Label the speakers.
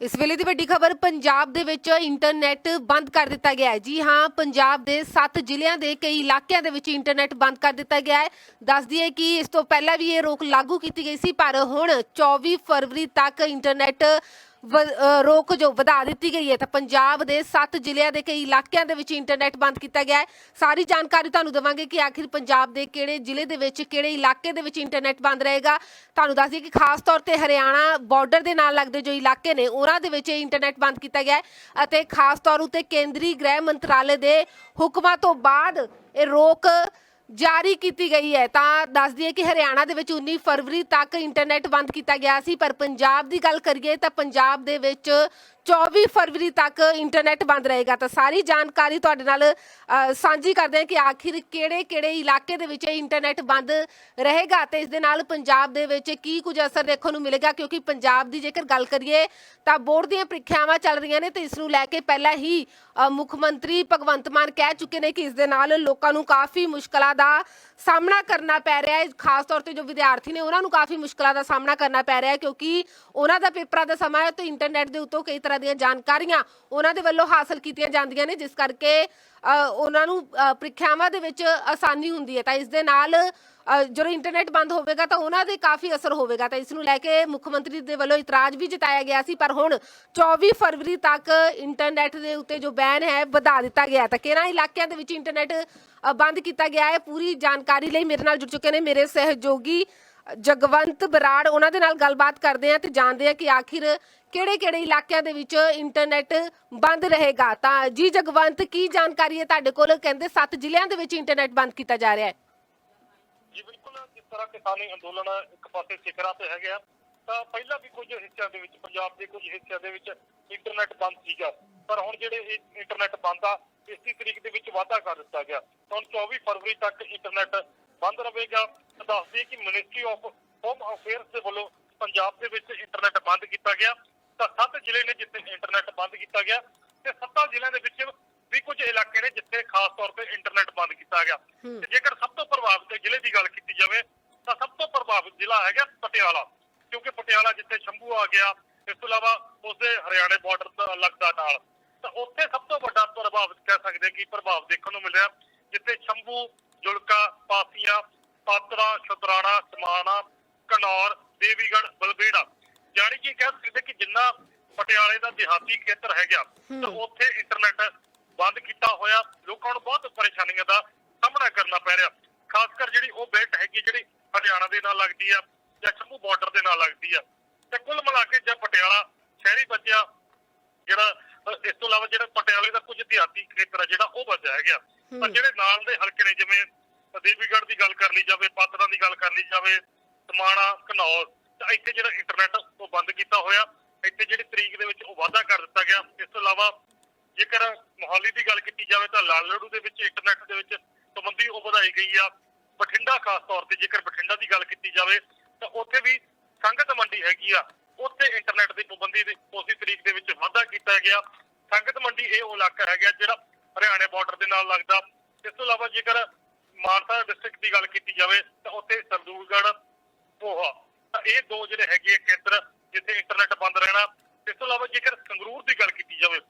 Speaker 1: ਇਸ ਵੇਲੇ ਦੀ ਵੱਡੀ ਖਬਰ, ਪੰਜਾਬ ਦੇ ਵਿੱਚ ਇੰਟਰਨੈਟ ਬੰਦ ਕਰ ਦਿੱਤਾ ਗਿਆ ਹੈ। ਜੀ ਹਾਂ, ਪੰਜਾਬ ਦੇ 7 ਜ਼ਿਲ੍ਹਿਆਂ ਦੇ ਕਈ ਇਲਾਕਿਆਂ ਦੇ ਵਿੱਚ ਇੰਟਰਨੈਟ ਬੰਦ ਕਰ ਦਿੱਤਾ ਗਿਆ ਹੈ। ਦੱਸ ਦਈਏ ਕਿ ਇਸ ਤੋਂ ਪਹਿਲਾਂ ਵੀ ਇਹ ਰੋਕ ਲਾਗੂ ਕੀਤੀ ਗਈ ਸੀ, ਪਰ ਹੁਣ 24 ਫਰਵਰੀ ਤੱਕ ਇੰਟਰਨੈਟ ਰੋਕ ਜੋ ਵਧਾ ਦਿੱਤੀ ਗਈ ਹੈ। ਤਾਂ ਪੰਜਾਬ ਦੇ 7 ਜ਼ਿਲ੍ਹਿਆਂ ਦੇ ਕਈ ਇਲਾਕਿਆਂ ਦੇ ਵਿੱਚ ਇੰਟਰਨੈਟ ਬੰਦ ਕੀਤਾ ਗਿਆ ਹੈ। ਸਾਰੀ ਜਾਣਕਾਰੀ ਤੁਹਾਨੂੰ ਦੇਵਾਂਗੇ ਕਿ ਆਖਿਰ ਪੰਜਾਬ ਦੇ ਕਿਹੜੇ ਜ਼ਿਲ੍ਹੇ ਦੇ ਵਿੱਚ, ਕਿਹੜੇ ਇਲਾਕੇ ਦੇ ਵਿੱਚ ਇੰਟਰਨੈਟ ਬੰਦ ਰਹੇਗਾ। ਤੁਹਾਨੂੰ ਦੱਸ ਦਈਏ ਕਿ ਖਾਸ ਤੌਰ ਤੇ ਹਰਿਆਣਾ ਬਾਰਡਰ ਦੇ ਨਾਲ ਲੱਗਦੇ ਜੋ ਇਲਾਕੇ ਨੇ ਉਹਨਾਂ ਦੇ ਵਿੱਚ ਇਹ ਇੰਟਰਨੈਟ ਬੰਦ ਕੀਤਾ ਗਿਆ ਹੈ ਅਤੇ ਖਾਸ ਤੌਰ ਉਤੇ ਕੇਂਦਰੀ ਗ੍ਰਹਿ ਮੰਤਰਾਲੇ ਦੇ ਹੁਕਮਾਂ ਤੋਂ ਬਾਅਦ ਇਹ ਰੋਕ ਜਾਰੀ ਕੀਤੀ ਗਈ ਹੈ। ਤਾਂ ਦੱਸ ਦਈਏ ਕਿ ਹਰਿਆਣਾ ਦੇ ਵਿੱਚ 19 ਫਰਵਰੀ ਤੱਕ ਇੰਟਰਨੈਟ ਬੰਦ ਕੀਤਾ ਗਿਆ ਸੀ, ਪਰ ਪੰਜਾਬ ਦੀ ਗੱਲ ਕਰੀਏ ਤਾਂ ਪੰਜਾਬ ਦੇ ਵਿੱਚ 24 ਫਰਵਰੀ ਤੱਕ ਇੰਟਰਨੈਟ ਬੰਦ ਰਹੇਗਾ। ਤਾਂ ਸਾਰੀ ਜਾਣਕਾਰੀ ਤੁਹਾਡੇ ਨਾਲ ਅ, ਸਾਂਝੀ ਕਰਦੇ ਹਾਂ ਕਿ ਆਖਿਰ ਕਿਹੜੇ-ਕਿਹੜੇ ਇਲਾਕੇ ਦੇ ਵਿੱਚ ਇਹ ਇੰਟਰਨੈਟ ਬੰਦ ਰਹੇਗਾ ਤੇ ਇਸ ਦੇ ਨਾਲ ਪੰਜਾਬ ਦੇ ਵਿੱਚ ਕੀ ਕੁਝ ਅਸਰ ਦੇਖਣ ਨੂੰ ਮਿਲੇਗਾ ਕਿਉਂਕਿ ਪੰਜਾਬ ਦੀ ਜੇਕਰ ਗੱਲ ਕਰੀਏ ਤਾਂ ਬੋਰਡ ਦੀਆਂ ਪ੍ਰੀਖਿਆਵਾਂ ਚੱਲ ਰਹੀਆਂ ਨੇ ਤੇ ਇਸ ਨੂੰ ਲੈ ਕੇ ਪਹਿਲਾਂ ਹੀ ਅ, ਮੁੱਖ ਮੰਤਰੀ ਭਗਵੰਤ ਮਾਨ ਕਹਿ ਚੁੱਕੇ ਨੇ ਕਿ ਇਸ ਦੇ ਨਾਲ ਲੋਕਾਂ ਨੂੰ ਕਾਫੀ ਮੁਸ਼ਕਲਾਂ ਦਾ ਸਾਹਮਣਾ ਕਰਨਾ ਪੈ ਰਿਹਾ ਹੈ। ਖਾਸ ਤੌਰ ਤੇ ਜੋ ਵਿਦਿਆਰਥੀ ਨੇ ਉਹਨਾਂ ਨੂੰ ਕਾਫੀ ਮੁਸ਼ਕਲਾਂ ਦਾ ਸਾਹਮਣਾ ਕਰਨਾ ਪੈ ਰਿਹਾ ਹੈ ਕਿਉਂਕਿ ਉਹਨਾਂ ਦਾ ਪੇਪਰਾਂ ਦਾ ਸਮਾਂ ਹੈ ਤੇ ਇੰਟਰਨੈਟ ਦੇ ਉੱਤੋਂ ਕਈ ਤਰ੍ਹਾਂ ਦੀਆਂ ਜਾਣਕਾਰੀਆਂ ਉਹਨਾਂ ਦੇ ਵੱਲੋਂ ਹਾਸਲ ਕੀਤੀਆਂ ਜਾਂਦੀਆਂ ਨੇ, ਜਿਸ ਕਰਕੇ ਉਹਨਾਂ ਨੂੰ ਪ੍ਰੀਖਿਆਵਾਂ ਦੇ ਵਿੱਚ ਆਸਾਨੀ ਹੁੰਦੀ ਹੈ ਤਾਂ ਇਸ ਦੇ ਨਾਲ ਜਦੋਂ ਇੰਟਰਨੈਟ ਬੰਦ ਹੋਵੇਗਾ ਤਾਂ ਉਹਨਾਂ ਦੇ ਕਾਫੀ ਅਸਰ ਹੋਵੇਗਾ ਤਾਂ ਇਸ ਨੂੰ ਲੈ ਕੇ ਮੁੱਖ ਮੰਤਰੀ ਦੇ ਵੱਲੋਂ ਇਤਰਾਜ਼ ਵੀ ਜਤਾਇਆ ਗਿਆ ਸੀ, ਪਰ ਹੁਣ 24 ਫਰਵਰੀ ਤੱਕ ਇੰਟਰਨੈਟ ਦੇ ਉੱਤੇ ਜੋ ਬੈਨ ਹੈ, ਵਧਾ ਦਿੱਤਾ ਗਿਆ ਹੈ। ਤਾਂ ਕਿਹੜਾ ਇਲਾਕਿਆਂ ਦੇ ਵਿੱਚ ਇੰਟਰਨੈਟ ਬੰਦ ਕੀਤਾ ਗਿਆ ਹੈ, ਪੂਰੀ ਜਾਣਕਾਰੀ ਲਈ ਮੇਰੇ ਨਾਲ ਜੁੜ ਚੁੱਕੇ ਨੇ ਮੇਰੇ ਸਹਿਯੋਗੀ ਜਗਵੰਤ ਬਰਾੜ, ਉਹਨਾਂ ਦੇ ਨਾਲ ਗੱਲਬਾਤ ਕਰਦੇ ਆ ਤੇ ਜਾਣਦੇ ਆ ਕਿ ਆਖਿਰ ਕਿਹੜੇ-ਕਿਹੜੇ ਇਲਾਕਿਆਂ ਦੇ ਵਿੱਚ ਇੰਟਰਨੈਟ ਬੰਦ ਰਹੇਗਾ। ਤਾਂ ਜੀ ਜਗਵੰਤ, ਕੀ ਜਾਣਕਾਰੀ ਹੈ ਤੁਹਾਡੇ ਕੋਲ? ਕਹਿੰਦੇ 7 ਜ਼ਿਲ੍ਹਿਆਂ ਦੇ ਵਿੱਚ ਇੰਟਰਨੈਟ ਬੰਦ ਕੀਤਾ ਜਾ ਰਿਹਾ ਹੈ।
Speaker 2: ਜੀ, ਬਿਲਕੁਲ, ਜਿਸ ਤਰ੍ਹਾਂ ਕਿਸਾਨੀ ਅੰਦੋਲਨ ਇੱਕ ਪਾਸੇ ਸਿਖਰਾਂ ਤੇ ਹੈਗਾ ਤਾਂ ਪਹਿਲਾਂ ਵੀ ਕੁਝ ਹਿੱਸਿਆਂ ਦੇ ਵਿੱਚ, ਪੰਜਾਬ ਦੇ ਕੁਝ ਹਿੱਸਿਆਂ ਦੇ ਵਿੱਚ ਇੰਟਰਨੈਟ ਬੰਦ ਸੀਗਾ। ਪਰ ਹੁਣ ਜਿਹੜੇ ਇੰਟਰਨੈਟ ਬੰਦ ਆ, ਇਸ ਦੀ ਤਰੀਕ ਦੇ ਵਿੱਚ ਵਾਧਾ ਕਰ ਦਿੱਤਾ ਗਿਆ। ਹੁਣ 24 ਫਰਵਰੀ ਤੱਕ ਇੰਟਰਨੈਟ ਬੰਦ ਰਹੇਗਾ। ਤਾਂ ਦੱਸ ਦਈਏ ਕਿ ਮਿਨਿਸਟਰੀ ਆਫ ਹੋਮ ਅਫੇਅਰਸ ਦੇ ਵੱਲੋਂ ਪੰਜਾਬ ਦੇ ਵਿੱਚ ਇੰਟਰਨੈਟ ਬੰਦ ਕੀਤਾ ਗਿਆ। ਤਾਂ ਸੱਤ ਜ਼ਿਲ੍ਹੇ ਨੇ ਜਿੱਥੇ ਇੰਟਰਨੈਟ ਬੰਦ ਕੀਤਾ ਗਿਆ ਤੇ ਸੱਤਾਂ ਜ਼ਿਲ੍ਹਿਆਂ ਦੇ ਵਿੱਚ ਵੀ ਕੁਝ ਇਲਾਕੇ ਨੇ ਜਿੱਥੇ ਖਾਸ ਤੌਰ ਤੇ ਇੰਟਰਨੈਟ ਬੰਦ ਕੀਤਾ ਗਿਆ। ਤੇ ਜੇਕਰ ਸਭ ਤੋਂ ਪ੍ਰਭਾਵਿਤ ਜ਼ਿਲ੍ਹੇ ਦੀ ਗੱਲ ਕੀਤੀ ਜਾਵੇ ਤਾਂ ਸਭ ਤੋਂ ਪ੍ਰਭਾਵਿਤ ਜ਼ਿਲ੍ਹਾ ਹੈਗਾ ਪਟਿਆਲਾ। ਕਿਉਂਕਿ ਪਟਿਆਲਾ ਜਿੱਥੇ ਸ਼ੰਭੂ ਆ ਗਿਆ ਇਸ ਤੋਂ ਇਲਾਵਾ ਉਸਦੇ ਹਰਿਆਣੇ ਬਾਰਡਰ ਦਾ ਲੱਗਦਾ ਨਾਲ। ਤਾਂ ਉੱਥੇ ਸਭ ਤੋਂ ਵੱਡਾ ਪ੍ਰਭਾਵਿਤ ਕਹਿ ਸਕਦੇ ਕਿ ਪ੍ਰਭਾਵ ਦੇਖਣ ਨੂੰ ਮਿਲਿਆ ਜਿੱਥੇ ਸ਼ੰਭੂ ਜੁਲਕਾ ਪਾਸੀਆਂ ਪਾਤੜਾ ਸ਼ਤਰਾਣਾ ਸਮਾਣਾ ਕਨੌਰ ਦੇਵੀਗੜ੍ਹ ਬਲਬੇੜਾ ਜਾਣੀ ਕਿ ਕਹਿ ਸਕਦੇ ਕਿ ਜਿੰਨਾ ਪਟਿਆਲੇ ਦਾ ਦਿਹਾਤੀ ਖੇਤਰ ਹੈਗਾ ਤਾਂ। ਉੱਥੇ ਇੰਟਰਨੈਟ ਬੰਦ ਕੀਤਾ ਹੋਇਆ ਲੋਕਾਂ ਨੂੰ ਬਹੁਤ ਪਰੇਸ਼ਾਨੀਆਂ ਦਾ ਸਾਹਮਣਾ ਕਰਨਾ ਪੈ ਰਿਹਾ ਖਾਸ ਕਰ ਜਿਹੜੀ ਉਹ ਬੈਲਟ ਹੈਗੀ ਜਿਹੜੀ ਹਰਿਆਣਾ ਦੇ ਨਾਲ ਲੱਗਦੀ ਆ ਜਾਂ ਸ਼ੰਭੂ ਬਾਰਡਰ ਦੇ ਨਾਲ ਲੱਗਦੀ ਆ ਤੇ ਕੁੱਲ ਮਿਲਾ ਕੇ ਜੇ ਪਟਿਆਲਾ ਸ਼ਹਿਰੀ ਬਚਿਆ ਜਿਹੜਾ ਇਸ ਤੋਂ ਇਲਾਵਾ ਜਿਹੜਾ ਪਟਿਆਲੇ ਦਾ ਕੁਝ ਦਿਹਾਤੀ ਖੇਤਰ ਆ ਜਿਹੜਾ ਉਹ ਬਚਿਆ ਹੈਗਾ ਪਰ। ਜਿਹੜੇ ਨਾਲ ਦੇ ਹਲਕੇ ਨੇ ਜਿਵੇਂ ਦੇਵੀਗੜ੍ਹ ਦੀ ਗੱਲ ਕਰ ਲਈ ਜਾਵੇ ਪਾਤੜਾਂ ਦੀ ਗੱਲ ਕਰ ਲਈ ਜਾਵੇ, ਸਮਾਣਾ, ਘਨੌਰ ਇੱਥੇ ਜਿਹੜਾ ਇੰਟਰਨੈਟ ਉਹ ਬੰਦ ਕੀਤਾ ਹੋਇਆ, ਇੱਥੇ ਜਿਹੜੀ ਤਰੀਕ ਦੇ ਵਿੱਚ ਉਹ ਵਾਅਦਾ ਕਰ ਦਿੱਤਾ ਗਿਆ। ਇਸ ਤੋਂ ਇਲਾਵਾ ਜੇਕਰ ਮੋਹਾਲੀ ਦੀ ਗੱਲ ਕੀਤੀ ਜਾਵੇ ਤਾਂ ਲਾਲੜੂ ਦੇ ਵਿੱਚ ਇੰਟਰਨੈਟ ਦੇ ਵਿੱਚ ਪਾਬੰਦੀ ਉਹ ਵਧਾਈ ਗਈ ਆ। ਬਠਿੰਡਾ ਖਾਸ ਤੌਰ ਤੇ ਜੇਕਰ ਬਠਿੰਡਾ ਦੀ ਗੱਲ ਕੀਤੀ ਜਾਵੇ, ਤਾਂ ਉੱਥੇ ਵੀ ਸੰਗਤ ਮੰਡੀ ਹੈਗੀ ਆ। ਉੱਥੇ ਇੰਟਰਨੈਟ ਦੀ ਪਾਬੰਦੀ ਦੀ ਉਸੇ ਤਰੀਕ ਦੇ ਵਿੱਚ ਵਾਧਾ ਕੀਤਾ ਗਿਆ। ਸੰਗਤ ਮੰਡੀ ਇਹ ਉਹ ਇਲਾਕਾ ਹੈਗਾ ਜਿਹੜਾ ਹਰਿਆਣੇ ਬਾਰਡਰ ਦੇ ਨਾਲ ਲੱਗਦਾ ਇਸ ਤੋਂ ਇਲਾਵਾ ਜੇਕਰ ਮਾਨਸਾ ਡਿਸਟ੍ਰਿਕਟ ਦੀ ਗੱਲ ਕੀਤੀ ਜਾਵੇ ਤਾਂ ਉੱਥੇ ਸਰਦੂਲਗੜ੍ਹ ਪੋਹਾ, ਤਾਂ ਇਹ ਦੋ ਜਿਹੜੇ ਹੈਗੇ ਆ ਕੇਂਦਰ ਜਿੱਥੇ ਇੰਟਰਨੈਟ ਬੰਦ ਰਹਿਣਾ। ਇਸ ਤੋਂ ਇਲਾਵਾ ਜੇਕਰ ਸੰਗਰੂਰ ਦੀ ਗੱਲ ਕੀਤੀ ਜਾਵੇ